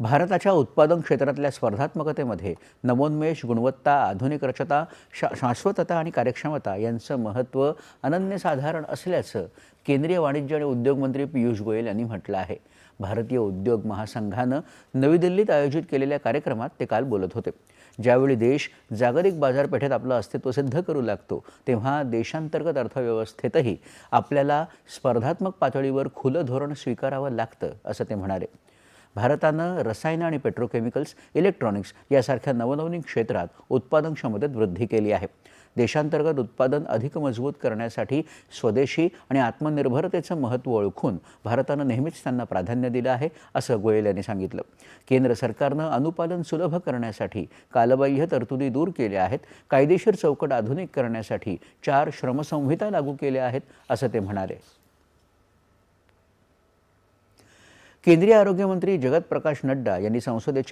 भारताच्या उत्पादन क्षेत्रातल्या स्पर्धात्मकतेमध्ये नवोन्मेष गुणवत्ता आधुनिक रचता शा शाश्वतता आणि कार्यक्षमता यांचं महत्त्व अनन्यसाधारण असल्याचं केंद्रीय वाणिज्य आणि उद्योग मंत्री पियुष गोयल यांनी म्हटलं आहे. भारतीय उद्योग महासंघानं नवी दिल्लीत आयोजित केलेल्या कार्यक्रमात ते काल बोलत होते. ज्यावेळी देश जागतिक बाजारपेठेत आपलं अस्तित्व सिद्ध करू लागतो तेव्हा देशांतर्गत अर्थव्यवस्थेतही आपल्याला स्पर्धात्मक पातळीवर खुलं धोरण स्वीकारावं लागतं असं ते म्हणाले. भारतानं रसायनं आणि पेट्रोकेमिकल्स इलेक्ट्रॉनिक्स यासारख्या नवनवीन क्षेत्रात उत्पादन क्षमतेत वृद्धी केली आहे. देशांतर्गत उत्पादन अधिक मजबूत करण्यासाठी स्वदेशी आणि आत्मनिर्भरतेचं महत्त्व ओळखून भारतानं नेहमीच त्यांना प्राधान्य दिलं आहे असं गोयल यांनी सांगितलं. केंद्र सरकारनं अनुपालन सुलभ करण्यासाठी कालबाह्य तरतुदी दूर केल्या आहेत कायदेशीर चौकट आधुनिक करण्यासाठी चार श्रमसंहिता लागू केल्या आहेत असं ते म्हणाले. केंद्रीय आरोग्यमंत्री जगत प्रकाश नड्डा यांनी संसदेच्या